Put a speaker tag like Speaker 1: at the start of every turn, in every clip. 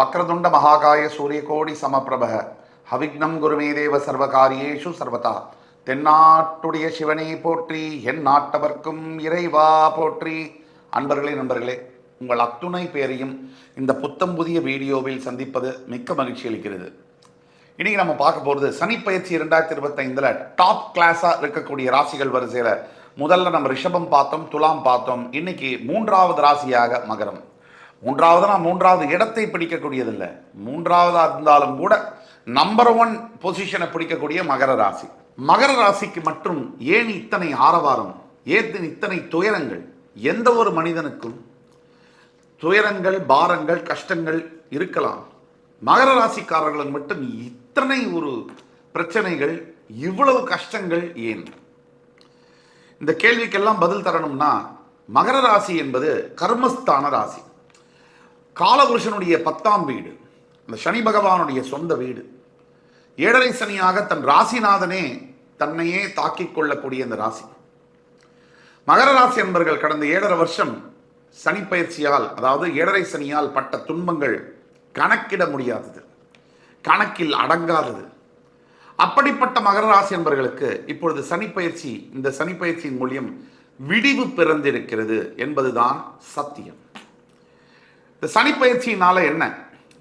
Speaker 1: வக்ரதுண்ட மகாகாய சூரியகோடி சமப்பிரபக ஹவிக்னம் குருமே தேவ சர்வகாரியேஷு சர்வதா. தென்னாட்டுடைய சிவனை போற்றி என் நாட்டவர்க்கும் இறைவா போற்றி. அன்பர்களே நண்பர்களே உங்கள் அத்துணை பேரையும் இந்த புத்தம் புதிய வீடியோவில் சந்திப்பது மிக்க மகிழ்ச்சி அளிக்கிறது. இன்னைக்கு நம்ம பார்க்க போகிறது சனிப்பயிற்சி இரண்டாயிரத்தி இருபத்தைந்தில் டாப் கிளாஸாக இருக்கக்கூடிய ராசிகள் வரிசையில் முதல்ல நம்ம ரிஷபம் பார்த்தோம் துலாம் பார்த்தோம். இன்னைக்கு மூன்றாவது ராசியாக மகரம். மூன்றாவதுனா மூன்றாவது இடத்தை பிடிக்கக்கூடியதில்லை. மூன்றாவதாக இருந்தாலும் கூட நம்பர் ஒன் பொசிஷனை பிடிக்கக்கூடிய மகர ராசி. மகர ராசிக்கு மற்றும் ஏன் இத்தனை ஆரவாரம்? ஏன் இத்தனை துயரங்கள்? எந்த ஒரு மனிதனுக்கும் துயரங்கள் பாரங்கள் கஷ்டங்கள் இருக்கலாம். மகர ராசிக்காரர்களுக்கு மட்டும் இத்தனை ஒரு பிரச்சனைகள் இவ்வளவு கஷ்டங்கள் ஏன்? இந்த கேள்விக்கெல்லாம் பதில் தரணும்னா மகர ராசி என்பது கர்மஸ்தான ராசி. காலபுருஷனுடைய பத்தாம் வீடு அந்த சனி பகவானுடைய சொந்த வீடு. ஏழரை சனியாக தன் ராசிநாதனே தன்னையே தாக்கிக் கொள்ளக்கூடிய இந்த ராசி. மகர ராசி என்பர்கள் கடந்த ஏழரை வருஷம் சனி பயிற்சியால் அதாவது ஏழரை சனியால் பட்ட துன்பங்கள் கணக்கிட முடியாதது கணக்கில் அடங்காதது. அப்படிப்பட்ட மகர ராசி என்பர்களுக்கு இப்பொழுது சனி பயிற்சி இந்த சனி பயிற்சியின் மூலியம் விடிவு பிறந்திருக்கிறது என்பதுதான் சத்தியம். இந்த சனி பயிற்சியினால என்ன?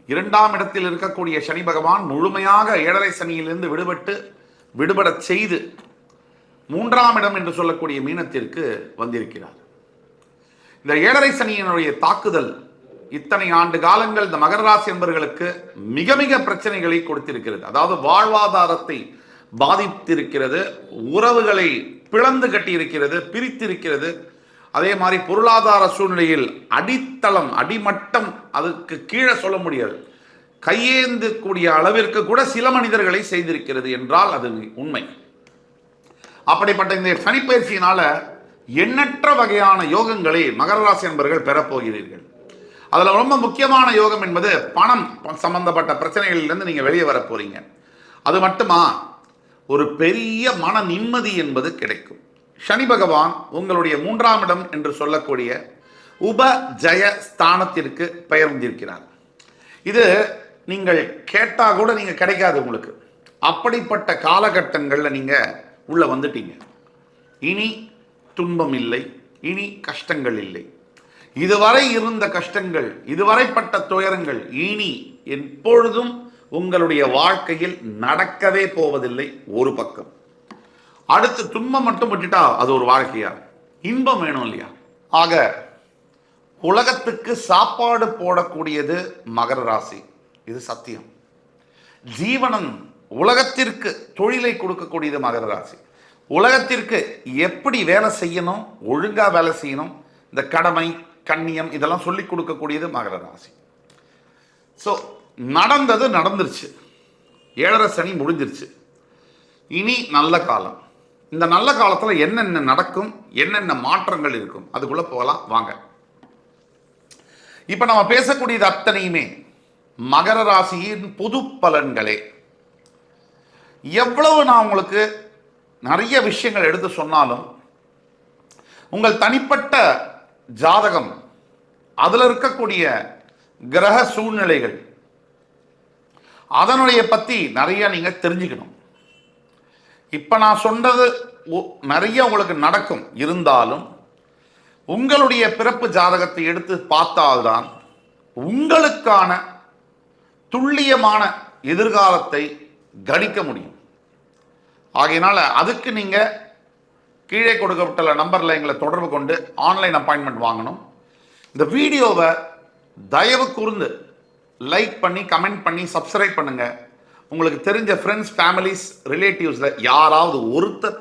Speaker 1: இரண்டாம் இடத்தில் இருக்கக்கூடிய சனி பகவான் முழுமையாக ஏழரை சனியிலிருந்து விடுபட்டு விடுபடச் செய்து மூன்றாம் இடம் என்று சொல்லக்கூடிய மீனத்திற்கு வந்திருக்கிறார். இந்த ஏழரை சனியினுடைய தாக்குதல் இத்தனை ஆண்டு காலங்கள் இந்த மகர ராசி என்பவர்களுக்கு மிக மிக பிரச்சனைகளை கொடுத்திருக்கிறது. அதாவது வாழ்வாதாரத்தை பாதித்திருக்கிறது உறவுகளை பிளந்து கட்டியிருக்கிறது பிரித்திருக்கிறது. அதே மாதிரி பொருளாதார சூழ்நிலையில் அடித்தளம் அடிமட்டம் அதுக்கு கீழே சொல்ல முடியாது. கையேந்து கூடிய அளவிற்கு கூட சில மனிதர்களை செய்திருக்கிறது என்றால் அது உண்மை. அப்படிப்பட்ட இந்த சனிப்பயிற்சியினால எண்ணற்ற வகையான யோகங்களை மகர ராசி என்பவர்கள் பெறப்போகிறீர்கள் அதில் ரொம்ப முக்கியமான யோகம் என்பது பணம் சம்பந்தப்பட்ட பிரச்சனைகளிலிருந்து நீங்கள் வெளியே வர போறீங்க. அது மட்டுமா? ஒரு பெரிய மன நிம்மதி என்பது கிடைக்கும். சனி பகவான் உங்களுடைய மூன்றாம் இடம் என்று சொல்லக்கூடிய உப ஜய ஸ்தானத்திற்கு பெயர்ந்திருக்கிறார் இது நீங்கள் கேட்டால் கூட நீங்கள் கிடைக்காது உங்களுக்கு. அப்படிப்பட்ட காலகட்டங்களில் நீங்கள் உள்ளே வந்துட்டீங்க. இனி துன்பம் இல்லை இனி கஷ்டங்கள் இல்லை. இதுவரை இருந்த கஷ்டங்கள் இதுவரைப்பட்ட துயரங்கள் இனி எப்பொழுதும் உங்களுடைய வாழ்க்கையில் நடக்கவே போவதில்லை ஒரு பக்கம். அடுத்து துன்பம் மட்டும் விட்டுட்டா அது ஒரு வாழ்க்கையா? இன்பம் வேணும் இல்லையா? ஆக உலகத்துக்கு சாப்பாடு போடக்கூடியது மகர ராசி. இது சத்தியம். ஜீவனம் உலகத்திற்கு தொழிலை கொடுக்கக்கூடியது மகர ராசி. உலகத்திற்கு எப்படி வேலை செய்யணும் ஒழுங்காக வேலை செய்யணும் இந்த கடமை கண்ணியம் இதெல்லாம் சொல்லி கொடுக்கக்கூடியது மகர ராசி. ஸோ நடந்தது நடந்துருச்சு. ஏழரை சனி முடிஞ்சிருச்சு. இனி நல்ல காலம். இந்த நல்ல காலத்தில் என்னென்ன நடக்கும் என்னென்ன மாற்றங்கள் இருக்கும் அதுக்குள்ளே போகலாம் வாங்க. இப்போ நம்ம பேசக்கூடியது அத்தனையுமே மகர ராசியின் பொது பலன்களே. எவ்வளவு நான் உங்களுக்கு நிறைய விஷயங்கள் எடுத்து சொன்னாலும் உங்கள் தனிப்பட்ட ஜாதகம் அதில் இருக்கக்கூடிய கிரக சூழ்நிலைகள் அதனுடைய பற்றி நிறைய நீங்கள் தெரிஞ்சுக்கணும். இப்போ நான் சொன்னது ஒ- நிறைய உங்களுக்கு நடக்கும். இருந்தாலும் உங்களுடைய பிறப்பு ஜாதகத்தை எடுத்து பார்த்தால்தான் உங்களுக்கான துல்லியமான எதிர்காலத்தை கணிக்க முடியும். ஆகையினால் அதுக்கு நீங்கள் கீழே கொடுக்கப்பட்டுள்ள நம்பரில் எங்களை தொடர்பு கொண்டு ஆன்லைன் அப்பாயின்மெண்ட் வாங்கணும். இந்த வீடியோவை தயவு கூர்ந்து லைக் பண்ணி கமெண்ட் பண்ணி சப்ஸ்கிரைப் பண்ணுங்கள் உங்களுக்கு தெரிஞ்ச ஃப்ரெண்ட்ஸ் ஃபேமிலிஸ் ரிலேட்டிவ்ஸில் யாராவது ஒருத்தர்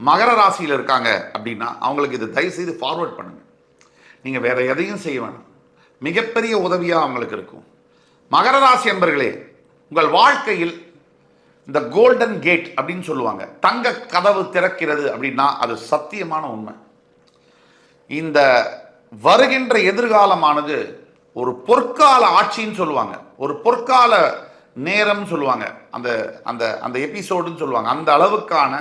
Speaker 1: மகர ராசியில் இருக்காங்க அப்படின்னா அவங்களுக்கு இது தயவுசெய்து ஃபார்வர்ட் பண்ணுங்கள் நீங்கள் வேறு எதையும் செய்ய வேணாம். மிகப்பெரிய உதவியாக அவங்களுக்கு இருக்கும். மகர ராசி என்பர்களே உங்கள் வாழ்க்கையில் இந்த கோல்டன் கேட் அப்படின்னு சொல்லுவாங்க. தங்க கதவு திறக்கிறது அப்படின்னா அது சத்தியமான உண்மை. இந்த வருகின்ற எதிர்காலமானது ஒரு பொற்கால ஆட்சின்னு சொல்லுவாங்க. ஒரு பொற்கால நேரம்னு சொல்லுவாங்க. அந்த அந்த அந்த எபிசோடுன்னு சொல்லுவாங்க. அந்த அளவுக்கான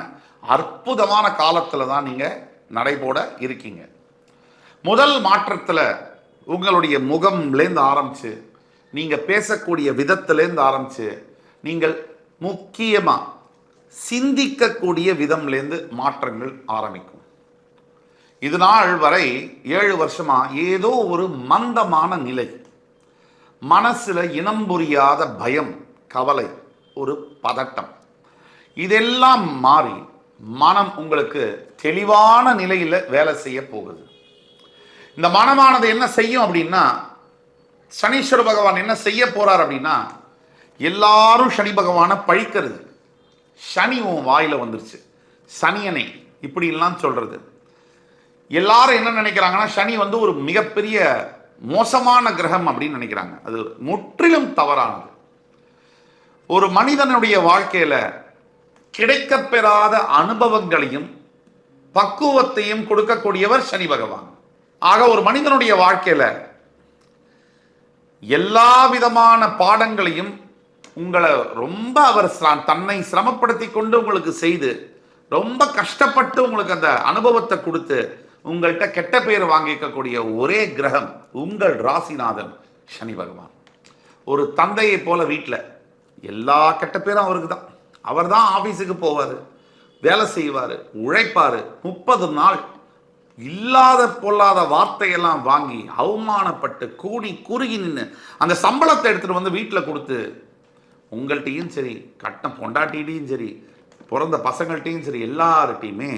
Speaker 1: அற்புதமான காலத்தில் தான் நீங்கள் நடைபோட இருக்கீங்க. முதல் மாற்றத்தில் உங்களுடைய முகம்லேருந்து ஆரம்பித்து நீங்கள் பேசக்கூடிய விதத்துலேருந்து ஆரம்பித்து நீங்கள் முக்கியமாக சிந்திக்கக்கூடிய விதம்லேருந்து மாற்றங்கள் ஆரம்பிக்கும். இது நாள் வரை ஏழு வருஷமாக ஏதோ ஒரு மந்தமான நிலை. மனசில் இனம் புரியாத பயம் கவலை ஒரு பதட்டம். இதெல்லாம் மாறி மனம் உங்களுக்கு தெளிவான நிலையில் வேலை செய்ய போகுது. இந்த மனமானது என்ன செய்யும் அப்படின்னா சனீஸ்வர பகவான் என்ன செய்ய போறார் அப்படின்னா எல்லாரும் சனி பகவானை பழிக்கிறது. சனி உன் வாயில் வந்துருச்சு. சனியனை இப்படிலாம் சொல்கிறது சொல்றது. எல்லாரும் என்ன நினைக்கிறாங்கன்னா சனி வந்து ஒரு மிகப்பெரிய மோசமான கிரகம் அப்படின்னு நினைக்கிறாங்க. அது முற்றிலும் தவறானது. ஒரு மனிதனுடைய வாழ்க்கையில கிடைக்கப்பெறாத அனுபவங்களையும் பக்குவத்தையும் கொடுக்கக்கூடியவர் சனி பகவான். ஆக ஒரு மனிதனுடைய வாழ்க்கையில எல்லா விதமான பாடங்களையும் உங்களை ரொம்ப அவர் தன்னை சிரமப்படுத்தி கொண்டு உங்களுக்கு செய்து ரொம்ப கஷ்டப்பட்டு உங்களுக்கு அந்த அனுபவத்தை கொடுத்து உங்கள்கிட்ட கெட்ட பெயர் வாங்கிக்கக்கூடிய ஒரே கிரகம் உங்கள் ராசிநாதன் சனி பகவான். ஒரு தந்தையை போல வீட்டில் எல்லா கெட்ட பேரும் அவருக்கு தான் அவர் தான் ஆஃபீஸுக்கு போவார் வேலை செய்வார் உழைப்பார். முப்பது நாள் இல்லாத பொல்லாத வார்த்தையெல்லாம் வாங்கி அவமானப்பட்டு கூடி குறுகி நின்று அந்த சம்பளத்தை எடுத்துகிட்டு வந்து வீட்டில் கொடுத்து உங்கள்கிட்டையும் சரி கட்டம் பொண்டாட்டிகிட்டையும் சரி பிறந்த பசங்கள்கிட்டையும் சரி எல்லார்கிட்டையுமே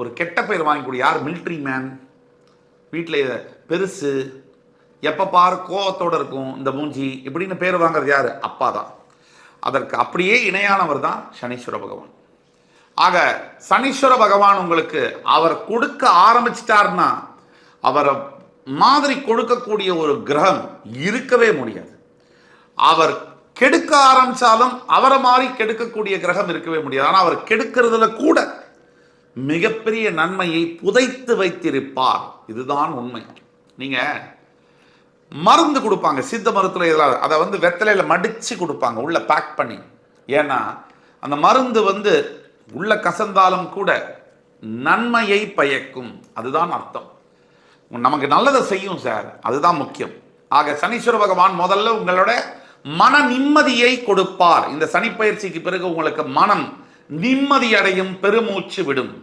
Speaker 1: ஒரு கெட்ட பெயர் வாங்கக்கூடிய யார்? மிலிட்ரி மேன் வீட்டில் பெருசு. எப்போ பார் கோவத்தோடு இருக்கும் இந்த மூஞ்சி. இப்படின்னு பேர் வாங்குறது யார்? அப்பா தான் அதற்கு அப்படியே இணையானவர் தான் சனீஸ்வர பகவான். ஆக சனீஸ்வர பகவான் உங்களுக்கு அவர் கொடுக்க ஆரம்பிச்சிட்டார்னா அவரை மாதிரி கொடுக்கக்கூடிய ஒரு கிரகம் இருக்கவே முடியாது. அவர் கெடுக்க ஆரம்பித்தாலும் அவரை மாதிரி கெடுக்கக்கூடிய கிரகம் இருக்கவே முடியாது. ஆனால் அவர் கெடுக்கிறதுல கூட மிகப்பெரிய நன்மையை புதைத்து வைத்திருப்பார். இதுதான் உண்மை. நீங்க மருந்து கொடுப்பாங்க சித்த மருத்துவ இதெல்லாம். அதை வந்து வெத்தலையில் மடிச்சு கொடுப்பாங்க உள்ள பேக் பண்ணி. ஏன்னா அந்த மருந்து வந்து உள்ள கசந்தாலும் கூட நன்மையை பயக்கும். அதுதான் அர்த்தம். நமக்கு நல்லதை செய்யும் சார் அதுதான் முக்கியம். ஆக சனீஸ்வர பகவான் முதல்ல உங்களோட மன நிம்மதியை கொடுப்பார். இந்த சனி பயிற்சிக்கு பிறகு உங்களுக்கு மனம் நிம்மதி அடையும் பெருமூச்சு விடும்.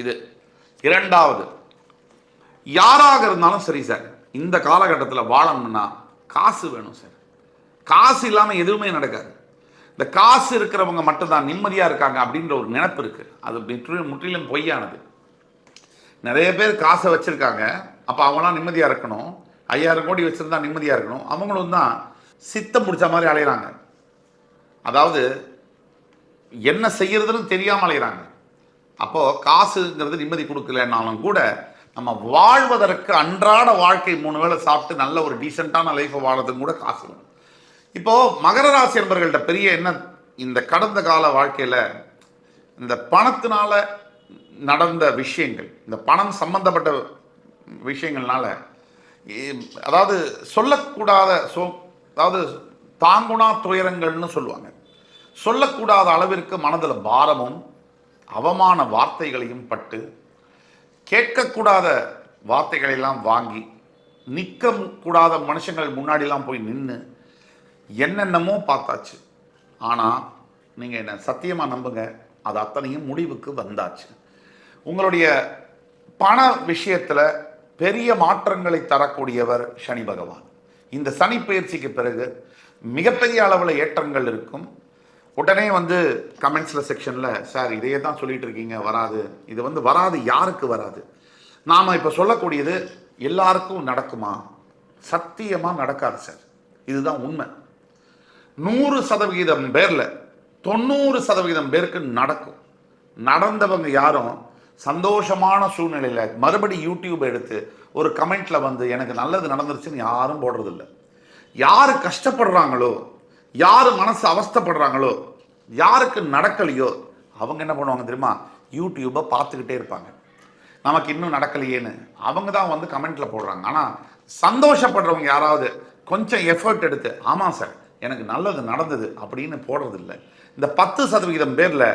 Speaker 1: இது இரண்டாவது. யாராக இருந்தாலும் சரி சார் இந்த காலகட்டத்தில் வாழணும்னா காசு வேணும் சார். காசு இல்லாமல் எதுவுமே நடக்காது. இந்த காசு இருக்கிறவங்க மட்டும்தான் நிம்மதியாக இருக்காங்க அப்படின்ற ஒரு நினைப்பு இருக்குது அது முற்றிலும் முற்றிலும் பொய்யானது. நிறைய பேர் காசை வச்சுருக்காங்க. அப்போ அவங்களாம் நிம்மதியாக இருக்கணும். ஐயாயிரம் கோடி வச்சுருந்தா நிம்மதியாக இருக்கணும். அவங்களும் தான் சித்தம் முடிச்ச மாதிரி அலையிறாங்க. அதாவது என்ன செய்யறதுன்னு தெரியாமல் அலையிறாங்க. அப்போது காசுங்கிறது நிம்மதி கொடுக்கலனாலும் கூட நம்ம வாழ்வதற்கு அன்றாட வாழ்க்கை மூணு வேளை சாப்பிட்டு நல்ல ஒரு டீசெண்டான லைஃப்பை வாழறதுக்கு கூட காசு வேணும் இப்போ மகர ராசி என்பர்கள்ட்ட பெரிய என்ன இந்த கடந்த கால வாழ்க்கையில் இந்த பணத்தினால நடந்த விஷயங்கள் இந்த பணம் சம்பந்தப்பட்ட விஷயங்கள்னால அதாவது சொல்லக்கூடாத சோ அதாவது தாங்குனா துயரங்கள்னு சொல்லுவாங்க. சொல்லக்கூடாத அளவிற்கு மனதில் பாரமும் அவமான வார்த்தைகளையும் பட்டு கேட்கக்கூடாத வார்த்தைகளெல்லாம் வாங்கி நிற்க கூடாத மனுஷங்கள் முன்னாடிலாம் போய் நின்று என்னென்னமோ பார்த்தாச்சு. ஆனால் நீங்கள் என்ன சத்தியமாக நம்புங்க அது அத்தனையும் முடிவுக்கு வந்தாச்சு. உங்களுடைய பண விஷயத்தில் பெரிய மாற்றங்களை தரக்கூடியவர் சனி பகவான். இந்த சனி பயிற்சிக்கு பிறகு மிகப்பெரிய அளவில் ஏற்றங்கள் இருக்கும். உடனே வந்து கமெண்ட்ஸில் செக்ஷனில் சார் இதையே தான் சொல்லிட்டு இருக்கீங்க வராது. இது வந்து வராது யாருக்கு வராது? நாம் இப்போ சொல்லக்கூடியது எல்லாருக்கும் நடக்குமா? சத்தியமாக நடக்காது சார். இதுதான் உண்மை. நூறு சதவிகிதம் பேரில் தொண்ணூறு சதவிகிதம் பேருக்கு நடக்கும். நடந்தவங்க யாரும் சந்தோஷமான சூழ்நிலையில் மறுபடி யூடியூப் எடுத்து ஒரு கமெண்ட்டில் வந்து எனக்கு நல்லது நடந்துருச்சுன்னு யாரும் போடுறதில்ல. யார் கஷ்டப்படுறாங்களோ யார் மனசு அவஸ்தைப்படுறாங்களோ யாருக்கு நடக்கலையோ அவங்க என்ன பண்ணுவாங்க தெரியுமா? யூடியூப்பை பார்த்துக்கிட்டே இருப்பாங்க. நமக்கு இன்னும் நடக்கலையேன்னு. அவங்க தான் வந்து கமெண்ட்டில் போடுறாங்க. ஆனால் சந்தோஷப்படுறவங்க யாராவது கொஞ்சம் எஃபர்ட் எடுத்து ஆமாம் சார் எனக்கு நல்லது நடந்தது அப்படின்னு போடுறதில்ல. இந்த பத்து சதவிகிதம் பேரில்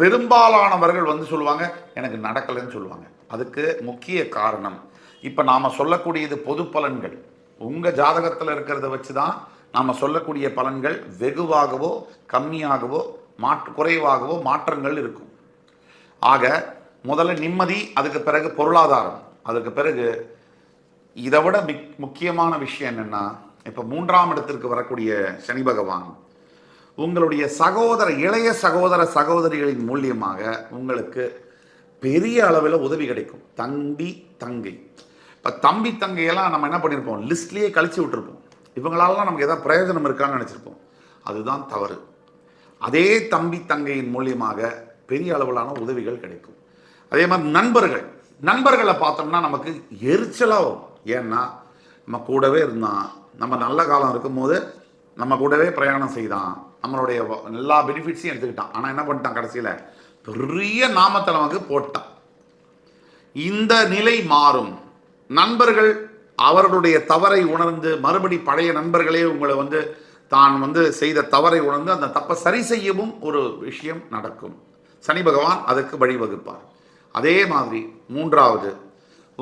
Speaker 1: பெரும்பாலானவர்கள் வந்து சொல்லுவாங்க எனக்கு நடக்கலைன்னு சொல்லுவாங்க. அதுக்கு முக்கிய காரணம். இப்போ நாம் சொல்லக்கூடியது பொது பலன்கள் உங்கள் ஜாதகத்தில் இருக்கிறத வச்சு தான் நாம் சொல்லக்கூடிய பலன்கள் வெகுவாகவோ கம்மியாகவோ மாற்று குறைவாகவோ மாற்றங்கள் இருக்கும். ஆக முதல்ல நிம்மதி அதுக்கு பிறகு பொருளாதாரம். அதுக்கு பிறகு இதை விட மிக் முக்கியமான விஷயம் என்னென்னா இப்போ மூன்றாம் இடத்திற்கு வரக்கூடிய சனி பகவான் உங்களுடைய சகோதர இளைய சகோதர சகோதரிகளின் மூலியமாக உங்களுக்கு பெரிய அளவில் உதவி கிடைக்கும். தம்பி தங்கை. இப்போ தம்பி தங்கையெல்லாம் நம்ம என்ன பண்ணியிருப்போம் லிஸ்ட்லேயே கழிச்சு விட்டுருப்போம். இவங்களாலலாம் நமக்கு ஏதாவது பிரயோஜனம் இருக்கான்னு நினச்சிருப்போம். அதுதான் தவறு. அதே தம்பி தங்கையின் மூலியமாக பெரிய அளவிலான உதவிகள் கிடைக்கும். அதே மாதிரி நண்பர்கள். நண்பர்களை பார்த்தோம்னா நமக்கு எரிச்சலாக வரும். ஏன்னா நம்ம கூடவே இருந்தான். நம்ம நல்ல காலம் இருக்கும்போது நம்ம கூடவே பிரயாணம் செய்தான். நம்மளுடைய எல்லா பெனிஃபிட்ஸையும் எடுத்துக்கிட்டான். ஆனால் என்ன பண்ணிட்டான் கடைசியில்? பெரிய நாமத்தை நமக்கு போட்டான். இந்த நிலை மாறும். நண்பர்கள் அவர்களுடைய தவறை உணர்ந்து மறுபடி பழைய நண்பர்களே உங்களை வந்து தான் வந்து செய்த தவறை உணர்ந்து அந்த தப்பை சரி செய்யவும் ஒரு விஷயம் நடக்கும். சனி பகவான் அதுக்கு வழிவகுப்பார். அதே மாதிரி மூன்றாவது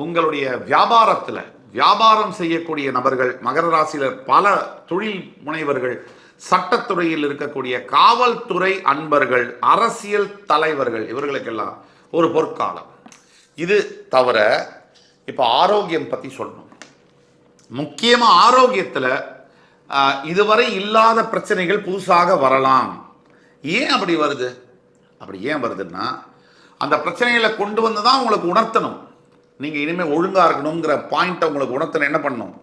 Speaker 1: உங்களுடைய வியாபாரத்தில் வியாபாரம் செய்யக்கூடிய நபர்கள் மகர ராசியில் பல தொழில் முனைவர்கள் சட்டத்துறையில் இருக்கக்கூடிய காவல்துறை அன்பர்கள் அரசியல் தலைவர்கள் இவர்களுக்கெல்லாம் ஒரு பொற்காலம். இது தவிர இப்போ ஆரோக்கியம் பற்றி சொல்லணும். முக்கியமாக ஆரோக்கியத்தில் இதுவரை இல்லாத பிரச்சனைகள் புதுசாக வரலாம். ஏன் அப்படி வருது? அப்படி ஏன் வருதுன்னா அந்த பிரச்சனைகளை கொண்டு வந்து தான் உங்களுக்கு உணர்த்தணும். நீங்கள் இனிமேல் ஒழுங்காக இருக்கணுங்கிற பாயிண்ட்டை உங்களுக்கு உணர்த்தணும். என்ன பண்ணணும்?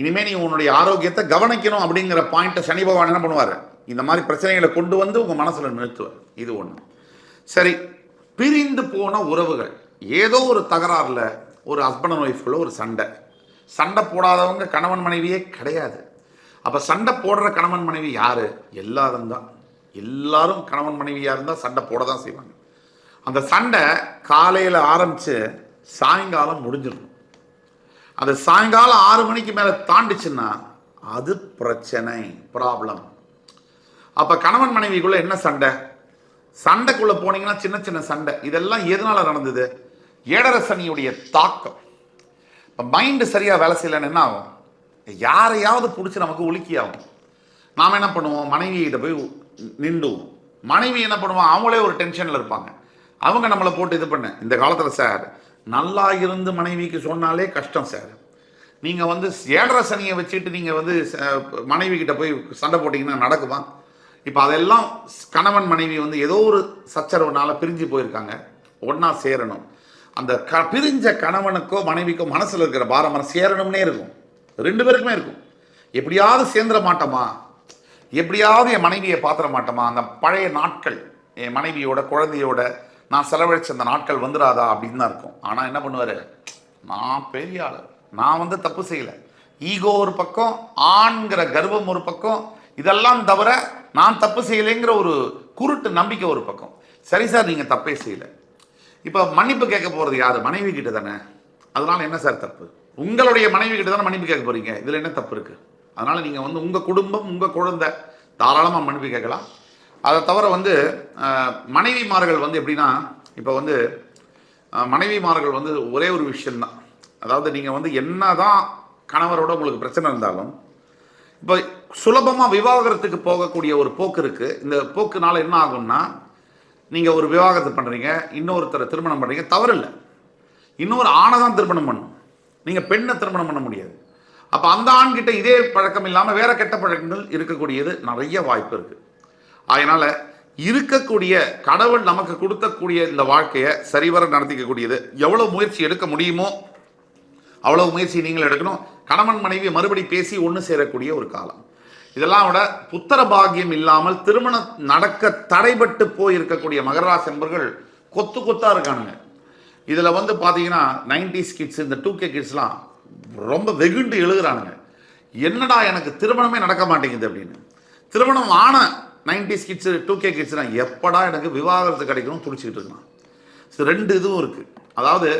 Speaker 1: இனிமேல் நீ உன்னுடைய ஆரோக்கியத்தை கவனிக்கணும் அப்படிங்கிற பாயிண்ட்டை சனி பகவான் என்ன பண்ணுவார்? இந்த மாதிரி பிரச்சனைகளை கொண்டு வந்து உங்கள் மனசில் நிறுத்துவார். இது ஒன்று சரி பிரிந்து போன உறவுகள். ஏதோ ஒரு தகராறில் ஒரு ஹஸ்பண்ட் அண்ட் ஒய்ஃப்குள்ள ஒரு சண்டை. சண்டை போடாதவங்க கணவன் மனைவியே கிடையாது. அப்போ சண்டை போடுற கணவன் மனைவி யார்? எல்லாரும் தான். எல்லாரும் கணவன் மனைவியாக இருந்தால் சண்டை போட தான் செய்வாங்க. அந்த சண்டை காலையில் ஆரம்பித்து சாயங்காலம் முடிஞ்சிடும். அது சாயங்காலம் ஆறு மணிக்கு மேலே தாண்டிச்சுன்னா அது பிரச்சனை ப்ராப்ளம் அப்போ கணவன் மனைவிக்குள்ள என்ன சண்டை? சண்டைக்குள்ளே போனீங்கன்னா சின்ன சின்ன சண்டை. இதெல்லாம் எதனால் நடந்தது? ஏடரசனியுடைய தாக்கம். இப்போ மைண்டு சரியாக வேலை செய்யலைன்னு என்ன ஆகும்? யாரையாவது பிடிச்சி நமக்கு ஒழுக்கி ஆகும் நாம் என்ன பண்ணுவோம்? மனைவியிட்ட போய் நின்றுவோம். மனைவி என்ன பண்ணுவோம் அவங்களே ஒரு டென்ஷனில் இருப்பாங்க. அவங்க நம்மளை போட்டு இது பண்ண. இந்த காலத்தில் சார் நல்லா இருந்து மனைவிக்கு சொன்னாலே கஷ்டம் சார் நீங்கள் வந்து ஏழரை சனியை வச்சுட்டு நீங்கள் வந்து ச- மனைவி கிட்ட போய் சண்டை போட்டிங்கன்னா நடக்குமா? இப்போ அதெல்லாம் கணவன் மனைவி வந்து ஏதோ ஒரு சச்சரவுனால பிரிஞ்சு போயிருக்காங்க. ஒன்றா சேரணும். அந்த க பிரிஞ்ச கணவனுக்கோ மனைவிக்கோ மனசில் இருக்கிற பாரமரம் சேரணும்னே இருக்கும். ரெண்டு பேருக்குமே இருக்கும். எப்படியாவது சேர்ந்துட மாட்டோமா? எப்படியாவது என் மனைவியை பார்த்துட மாட்டோமா? அந்த பழைய நாட்கள் என் மனைவியோட குழந்தையோட நான் செலவழிச்ச அந்த நாட்கள் வந்துடாதா அப்படின்னு தான் இருக்கும். ஆனால் என்ன பண்ணுவார்? நான் பெரிய ஆள். நான் வந்து தப்பு செய்யலை. ஈகோ ஒரு பக்கம் ஆண்கிற கர்வம் ஒரு பக்கம். இதெல்லாம் தவிர நான் தப்பு செய்யலைங்கிற ஒரு குருட்டு நம்பிக்கை ஒரு பக்கம். சரி சார் நீங்கள் தப்பே செய்யலை. இப்போ மன்னிப்பு கேட்க போகிறது யார்? மனைவி கிட்ட தானே. அதனால் என்ன சார் தப்பு? உங்களுடைய மனைவி கிட்ட தானே மன்னிப்பு கேட்க போகிறீங்க இதில் என்ன தப்பு இருக்குது அதனால் நீங்கள் வந்து உங்கள் குடும்பம் உங்கள் குழந்தை தாராளமாக மன்னிப்பு கேட்கலாம். அதை தவிர வந்து மனைவிமார்கள் வந்து எப்படின்னா இப்போ வந்து மனைவிமார்கள் வந்து ஒரே ஒரு விஷயந்தான் அதாவது நீங்கள் வந்து என்ன தான் கணவரோட உங்களுக்கு பிரச்சனை இருந்தாலும் இப்போ சுலபமாக விவாகரத்துக்கு போகக்கூடிய ஒரு போக்கு இருக்குது இந்த போக்குனால என்ன ஆகும்னா நீங்கள் ஒரு விவாகரத்து பண்ணுறீங்க இன்னொருத்தரை திருமணம் பண்ணுறீங்க தவறில்லை. இன்னொரு ஆணை தான் திருமணம் பண்ணும். நீங்கள் பெண்ணை திருமணம் பண்ண முடியாது. அப்போ அந்த ஆண்கிட்ட இதே பழக்கம் இல்லாமல் வேறு கெட்ட பழக்கங்கள் இருக்கக்கூடியது நிறைய வாய்ப்பு இருக்குது அதனால் இருக்கக்கூடிய கடவுள் நமக்கு கொடுத்தக்கூடிய இந்த வாழ்க்கையை சரிவர நடத்திக்கக்கூடியது. எவ்வளோ முயற்சி எடுக்க முடியுமோ அவ்வளோ முயற்சி நீங்கள் எடுக்கணும். கணவன் மனைவி மறுபடி பேசி ஒன்று சேரக்கூடிய ஒரு காலம். இதெல்லாம் விட புத்திர பாகியம் இல்லாமல் திருமணம் நடக்க தடைபட்டு போயிருக்கக்கூடிய மகராசி என்பர்கள் கொத்து கொத்தாக இருக்கானுங்க. இதில் வந்து பார்த்தீங்கன்னா நைன்டிஸ் கிட்ஸ் இந்த டூ கே கிட்ஸ்லாம் ரொம்ப வெகுண்டு எழுதுறானுங்க. என்னடா எனக்கு திருமணமே நடக்க மாட்டேங்குது அப்படின்னு. திருமணம் ஆன நைன்டிஸ் கிட்ஸ் டூ கே கிட்ஸ்னால் எப்படா எனக்கு விவாகரத்து கிடைக்கணும் துடிச்சிக்கிட்டு இருக்கான். ரெண்டு இதுவும் இருக்குது அதாவது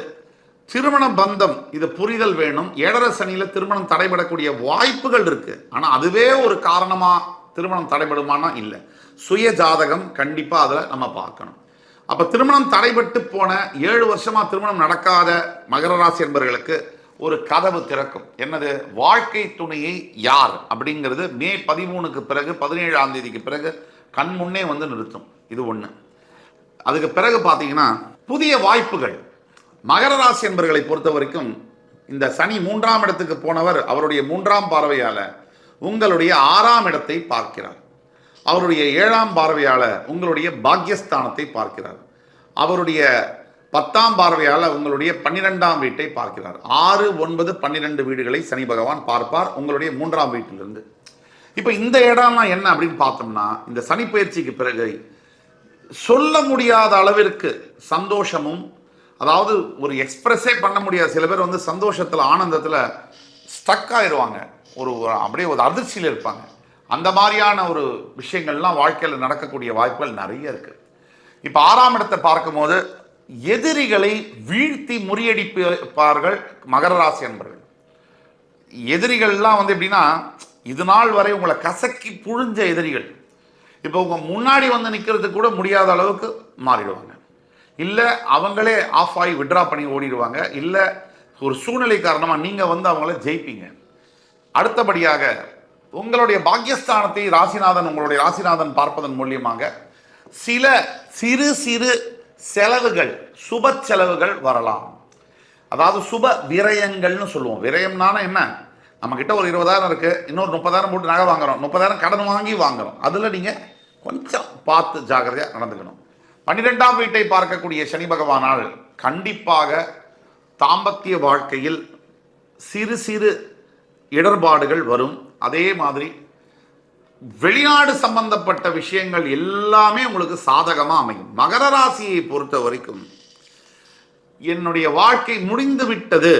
Speaker 1: திருமண பந்தம் இது புரிதல் வேணும். ஏழரை சனியில் திருமணம் தடைபடக்கூடிய வாய்ப்புகள் இருக்குது ஆனால் அதுவே ஒரு காரணமாக திருமணம் தடைபடுமானா இல்லை. சுய ஜாதகம் கண்டிப்பாக அதில் நம்ம பார்க்கணும். அப்போ திருமணம் தடைபட்டு போன ஏழு வருஷமாக திருமணம் நடக்காத மகர ராசி என்பவர்களுக்கு ஒரு கதவு திறக்கும். என்னது? வாழ்க்கை துணையை யார்? அப்படிங்கிறது மே பதிமூணுக்கு பிறகு பதினேழாம் தேதிக்கு பிறகு கண் முன்னே வந்து நிறுத்தும். இது ஒன்று அதுக்கு பிறகு பார்த்தீங்கன்னா புதிய வாய்ப்புகள். மகர ராசி என்பர்களை பொறுத்த வரைக்கும் இந்த சனி மூன்றாம் இடத்துக்கு போனவர் அவருடைய மூன்றாம் பார்வையால் உங்களுடைய ஆறாம் இடத்தை பார்க்கிறார். அவருடைய ஏழாம் பார்வையால் உங்களுடைய பாக்யஸ்தானத்தை பார்க்கிறார். அவருடைய பத்தாம் பார்வையால் உங்களுடைய பன்னிரெண்டாம் வீட்டை பார்க்கிறார். ஆறு ஒன்பது பன்னிரெண்டு வீடுகளை சனி பகவான் பார்ப்பார் உங்களுடைய மூன்றாம் வீட்டிலிருந்து. இப்போ இந்த இடம்லாம் என்ன அப்படின்னு பார்த்தோம்னா இந்த சனி பயிற்சிக்கு பிறகு சொல்ல முடியாத அளவிற்கு சந்தோஷமும் அதாவது ஒரு எக்ஸ்பிரஸே பண்ண முடியாது. சில பேர் வந்து சந்தோஷத்தில் ஆனந்தத்தில் ஸ்டக் ஆயிடுவாங்க ஒரு அப்படியே ஒரு அதிர்ச்சியில் இருப்பாங்க. அந்த மாதிரியான ஒரு விஷயங்கள்லாம் வாழ்க்கையில் நடக்கக்கூடிய வாய்ப்புகள் நிறைய இருக்குது இப்போ ஆறாம் இடத்தை பார்க்கும்போது எதிரிகளை வீழ்த்தி முறியடிப்பார்கள் மகர ராசி என்பர்கள் எதிரிகள்லாம் வந்து எப்படின்னா இது நாள் வரை உங்களை கசக்கி புழிஞ்ச எதிரிகள். இப்போ உங்கள் முன்னாடி வந்து நிற்கிறதுக்கு கூட முடியாத அளவுக்கு மாறிடுவாங்க. இல்லை அவங்களே ஆஃப் ஆகி விட்ரா பண்ணி ஓடிடுவாங்க. இல்லை ஒரு சூழ்நிலை காரணமாக நீங்கள் வந்து அவங்கள ஜெயிப்பீங்க. அடுத்தபடியாக உங்களுடைய பாக்கியஸ்தானத்தை ராசிநாதன் உங்களுடைய ராசிநாதன் பார்ப்பதன் மூலியமாக சில சிறு சிறு செலவுகள் சுப செலவுகள் வரலாம். அதாவது சுப விரயங்கள்னு சொல்லுவோம். விரயம்னால என்ன? நம்மக்கிட்ட ஒரு இருபதாயிரம் இருக்குது இன்னொரு முப்பதாயிரம் போட்டு நகை வாங்குறோம். முப்பதாயிரம் கடன் வாங்கி வாங்குறோம். அதில் நீங்கள் கொஞ்சம் பார்த்து ஜாக்கிரதையாக நடந்துக்கணும். பன்னிரெண்டாம் வீட்டை பார்க்கக்கூடிய சனி பகவானால் கண்டிப்பாக தாம்பத்திய வாழ்க்கையில் சிறு சிறு இடர்பாடுகள் வரும். அதே மாதிரி வெளிநாடு சம்பந்தப்பட்ட விஷயங்கள் எல்லாமே உங்களுக்கு சாதகமாக அமையும். மகர ராசியை பொறுத்த வரைக்கும் என்னுடைய வாழ்க்கை முடிந்து விட்டது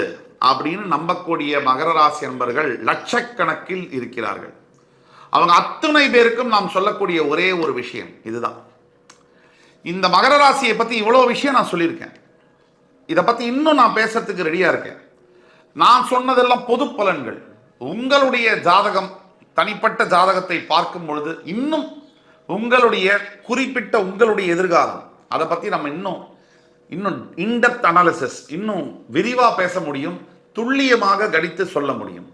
Speaker 1: அப்படின்னு நம்பக்கூடிய மகர ராசி என்பர்கள் லட்சக்கணக்கில் இருக்கிறார்கள். அவங்க அத்தனை பேருக்கும் நாம் சொல்லக்கூடிய ஒரே ஒரு விஷயம் இதுதான். இந்த மகர ராசியை பற்றி இவ்வளோ விஷயம் நான் சொல்லியிருக்கேன். இதை பற்றி இன்னும் நான் பேசுறதுக்கு ரெடியாக இருக்கேன். நான் சொன்னதெல்லாம் பொது பலன்கள். உங்களுடைய ஜாதகம் தனிப்பட்ட ஜாதகத்தை பார்க்கும் பொழுது இன்னும் உங்களுடைய குறிப்பிட்ட உங்களுடைய எதிர்காலம் அதை பற்றி நம்ம இன்னும் இன்னும் இன்டெப்த் அனாலிசிஸ் இன்னும் விரிவாக பேச முடியும் துல்லியமாக கணித்து சொல்ல முடியும்.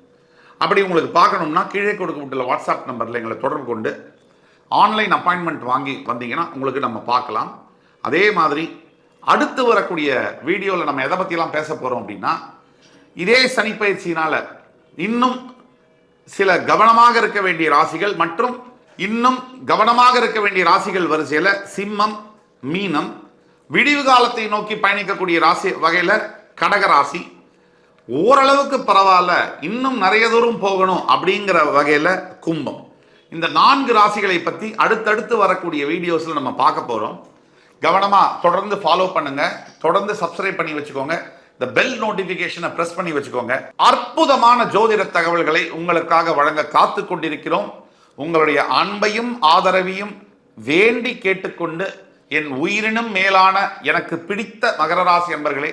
Speaker 1: அப்படி உங்களுக்கு பார்க்கணும்னா கீழே கொடுக்கப்பட்டுள்ள வாட்ஸ்அப் நம்பரில் எங்களை தொடர்பு கொண்டு ஆன்லைன் அப்பாயின்மெண்ட் வாங்கி வந்தீங்கன்னா உங்களுக்கு நம்ம பார்க்கலாம். அதே மாதிரி அடுத்து வரக்கூடிய வீடியோவில் நம்ம எதை பற்றிலாம் பேச போகிறோம் அப்படின்னா இதே சனிப்பயிற்சியினால் இன்னும் சில கவனமாக இருக்க வேண்டிய ராசிகள் மற்றும் இன்னும் கவனமாக இருக்க வேண்டிய ராசிகள் வரிசையில் சிம்மம் மீனம் விடிவு காலத்தை நோக்கி பயணிக்கக்கூடிய ராசி வகையில் கடக ராசி. ஓரளவுக்கு பரவாயில்ல இன்னும் நிறைய தூரம் போகணும் அப்படிங்கிற வகையில் கும்பம். இந்த நான்கு ராசிகளை பற்றி அடுத்தடுத்து வரக்கூடிய வீடியோஸில் நம்ம பார்க்க போகிறோம் கவனமாக தொடர்ந்து ஃபாலோ பண்ணுங்க. தொடர்ந்து சப்ஸ்கிரைப் பண்ணி வச்சுக்கோங்க. இந்த பெல் நோட்டிஃபிகேஷனை ப்ரெஸ் பண்ணி வச்சுக்கோங்க. அற்புதமான ஜோதிட தகவல்களை உங்களுக்காக வழங்க காத்து கொண்டிருக்கிறோம். உங்களுடைய அன்பையும் ஆதரவையும் வேண்டி கேட்டுக்கொண்டு என் உயிரினும் மேலான எனக்கு பிடித்த மகர ராசி என்பர்களே